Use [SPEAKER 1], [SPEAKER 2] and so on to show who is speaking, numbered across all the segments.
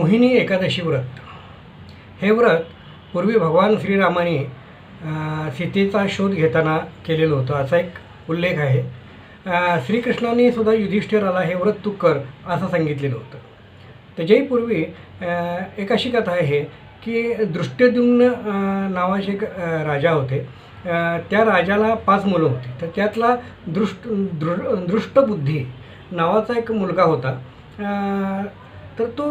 [SPEAKER 1] मोहिनी एकादशी व्रत. हे व्रत पूर्वी भगवान श्रीरामाने सीतेचा शोध घेताना केलेलं होतं. असा एक उल्लेख आहे. श्रीकृष्णाने सुद्धा युधिष्ठिराला हे व्रत तू कर असं सांगितलेलं होतं. त्याच्याही पूर्वी एक अशी कथा आहे की दृष्टद्युम्न नावाचे एक राजा होते. त्या राजाला पाच मुलं होती. तर त्यातला दृष्ट दृ दृष्टबुद्धी नावाचा एक मुलगा होता. तर तो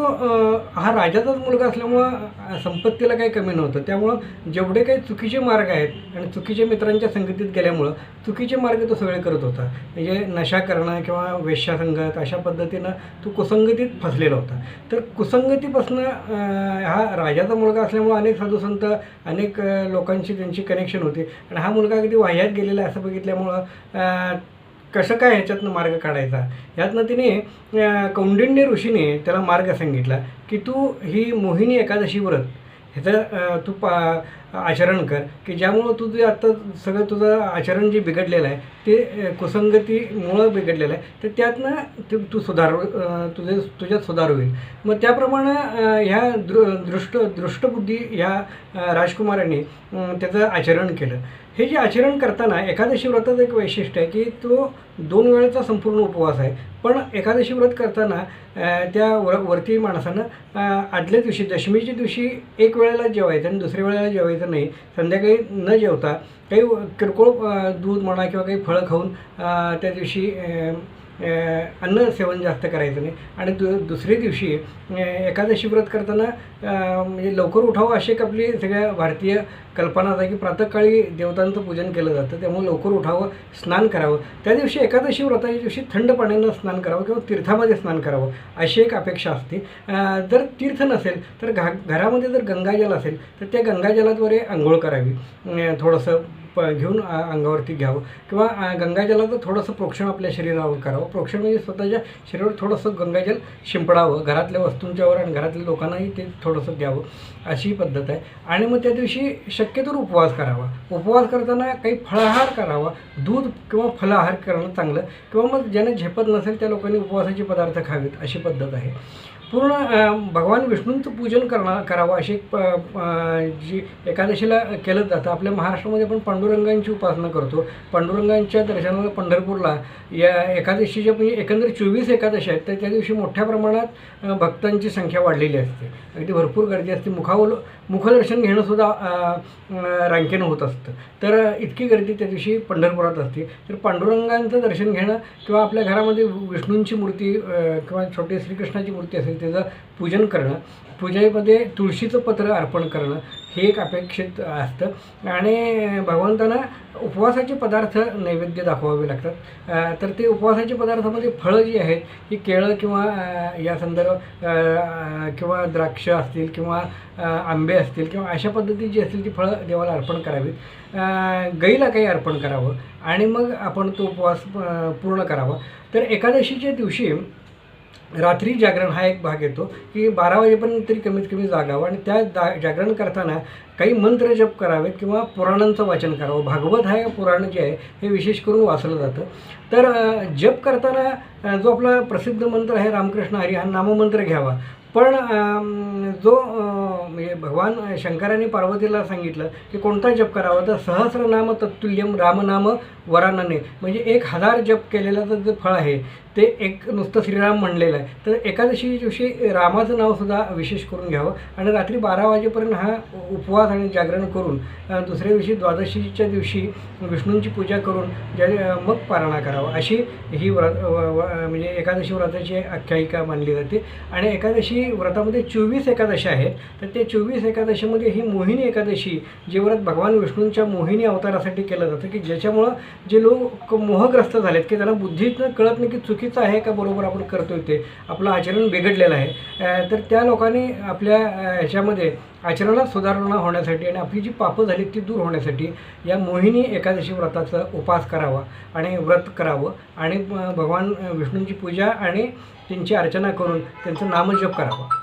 [SPEAKER 1] हा राजाचाच मुलगा असल्यामुळं संपत्तीला काही कमी नव्हतं. त्यामुळं जेवढे काही चुकीचे मार्ग आहेत आणि चुकीच्या मित्रांच्या संगतीत गेल्यामुळं चुकीचे मार्ग तो सगळे करत होता. म्हणजे नशा करणं किंवा वेश्यासंगत अशा पद्धतीनं तो कुसंगतीत फसलेला होता. तर कुसंगतीपासून हा राजाचा मुलगा असल्यामुळं अनेक साधुसंत अनेक लोकांशी लोकांची त्यांची कनेक्शन होती. आणि हा मुलगा अगदी वाह्यात गेलेला असं बघितल्यामुळं कसं काय ह्याच्यातनं मार्ग काढायचा? ह्यातनं तिने कौंडिण्य ऋषीने त्याला मार्ग सांगितला की तू ही मोहिनी एकादशी व्रत ह्याचं तू पा आचरण कर की ज्यामुळं तुझं आत्ता सगळं तुझं आचरण जे बिघडलेलं आहे ते कुसंगतीमुळं बिघडलेलं आहे तर त्यातनं ते तू सुधार तुझे तुझ्यात सुधार होईल. मग त्याप्रमाणे ह्या दृ दृष्ट दृष्टबुद्धी ह्या राजकुमाराने त्याचं आचरण केलं. हे जे आचरण करताना एकादशी व्रताचं एक वैशिष्ट्य आहे की तो दोन वेळेचा संपूर्ण उपवास आहे. पण एकादशी व्रत करताना त्या वर वरती माणसानं आदल्या दिवशी दशमीच्या दिवशी एक वेळेला जेवायचं आणि दुसऱ्या वेळेला जेवायचं. नाही संध्याकाळी न जेवता काही किरकोळ दूध म्हणा किंवा काही फळं खाऊन त्या दिवशी अन्न सेवन जास्त करायचं नाही. आणि दु दुसऱ्या दिवशी एकादशी व्रत करताना म्हणजे लवकर उठावं अशी एक आपली सगळ्या भारतीय कल्पना आहे की प्रातःकाळी देवतांचं पूजन केलं जातं. त्यामुळे लवकर उठावं स्नान करावं. त्या दिवशी एकादशी व्रताच्या दिवशी थंड पाण्यानं स्नान करावं किंवा तीर्थामध्ये स्नान करावं अशी एक अपेक्षा असते. जर तीर्थ नसेल तर घा घरामध्ये जर गंगाजल असेल तर त्या गंगाजलाद्वारे आंघोळ करावी. थोडंसं प घेऊन अंगावरती घ्यावं. किंवा गंगाजलाचं थोडंसं प्रोक्षण आपल्या शरीरावर करावं. प्रोक्षण म्हणजे स्वतःच्या शरीरावर थोडंसं गंगाजल शिंपडावं. घरातल्या वस्तूंच्यावर आणि घरातल्या लोकांनाही ते थोडंसं द्यावं. अशी पद्धत आहे. आणि मग त्या दिवशी शक्यतोवर उपवास करावा. उपवास करताना काही फळाहार करावा. दूध किंवा फलाहार करणं चांगलं. किंवा मग ज्याने झेपत नसेल त्या लोकांनी उपवासाचे पदार्थ खावेत. अशी पद्धत आहे. पूर्ण भगवान विष्णूंचं पूजन करणं करावं अशी एक प जी एकादशीला केलं जातं. आपल्या महाराष्ट्रामध्ये पण पांडुरंगांची उपासना करतो. पांडुरंगांच्या दर्शनाला पंढरपूरला या एकादशीच्या म्हणजे एकंदर चोवीस एकादशी आहेत तर त्या दिवशी मोठ्या प्रमाणात भक्तांची संख्या वाढलेली असते. अगदी भरपूर गर्दी असते. मुखावल मुखदर्शन घेणंसुद्धा रांकेनं होत असतं. तर इतकी गर्दी त्या दिवशी पंढरपुरात असते. तर पांडुरंगांचं दर्शन घेणं किंवा आपल्या घरामध्ये विष्णूंची मूर्ती किंवा छोटे श्रीकृष्णाची मूर्ती असेल त्याचं पूजन करणं पूजेमध्ये तुळशीचं पत्र अर्पण करणं हे एक अपेक्षित असतं. आणि भगवंतांना उपवासाचे पदार्थ नैवेद्य दाखवावे लागतात. तर ते उपवासाचे पदार्थामध्ये फळं जी आहेत ही केळं किंवा या संदर्भ किंवा द्राक्ष असतील किंवा आंबे असतील किंवा अशा पद्धतीची जी असतील ती फळं देवाला अर्पण करावीत. गईला काही अर्पण करावं आणि मग आपण तो उपवास पूर्ण करावा. तर एकादशीच्या दिवशी रात्री जागरण हा एक भाग येतो की बारा वाजेपर्यंत तरी कमीत कमी जागावं आणि त्या दा जागरण करताना काही मंत्र जप करावेत किंवा पुराणांचं वाचन करावं. भागवत हा पुराण जे आहे हे विशेष करून वाचलं जातं. तर जप करताना जो आपला प्रसिद्ध मंत्र आहे रामकृष्ण हरी हा नाममंत्र घ्यावा. पण जो म्हणजे भगवान शंकराने पार्वतीला सांगितलं की कोणता जप करावा तर सहस्रनाम तत्तुल्यम रामनाम वरानने. म्हणजे एक हजार जप केलेलं जे फळ आहे ते एक नुसतं श्रीराम म्हणलेलं आहे. तर एकादशी दिवशी रामाचं नावसुद्धा विशेष करून घ्यावं. आणि रात्री बारा वाजेपर्यंत हा उपवास आणि जागरण करून दुसऱ्या दिवशी द्वादशीच्या दिवशी विष्णूंची पूजा करून ज्या मग पारणा करावा अशी ही व्रत व- म्हणजे एकादशी व्रताची आख्यायिका मानली जाते. आणि एकादशी व्रतामध्ये चोवीस एकादशी आहेत तर ते चोवीस एकादशीमध्ये ही मोहिनी एकादशी जे व्रत भगवान विष्णूंच्या मोहिनी अवतारासाठी केलं जातं की ज्याच्यामुळं जे लोक मोहग्रस्त झालेत की त्यांना बुद्धीतनं कळत नाही की चुकीचं आहे का बरोबर आपण करतोय ते आपलं आचरण बिघडलेलं आहे. तर त्या लोकांनी आपल्या ह्याच्यामध्ये आचरणात सुधारणा होण्यासाठी आणि आपली जी पापं झाली ती दूर होण्यासाठी या मोहिनी एकादशी व्रताचा उपास करावा आणि व्रत करावं आणि भगवान विष्णूंची पूजा आणि त्यांची अर्चना करून त्यांचं नामजप करावं.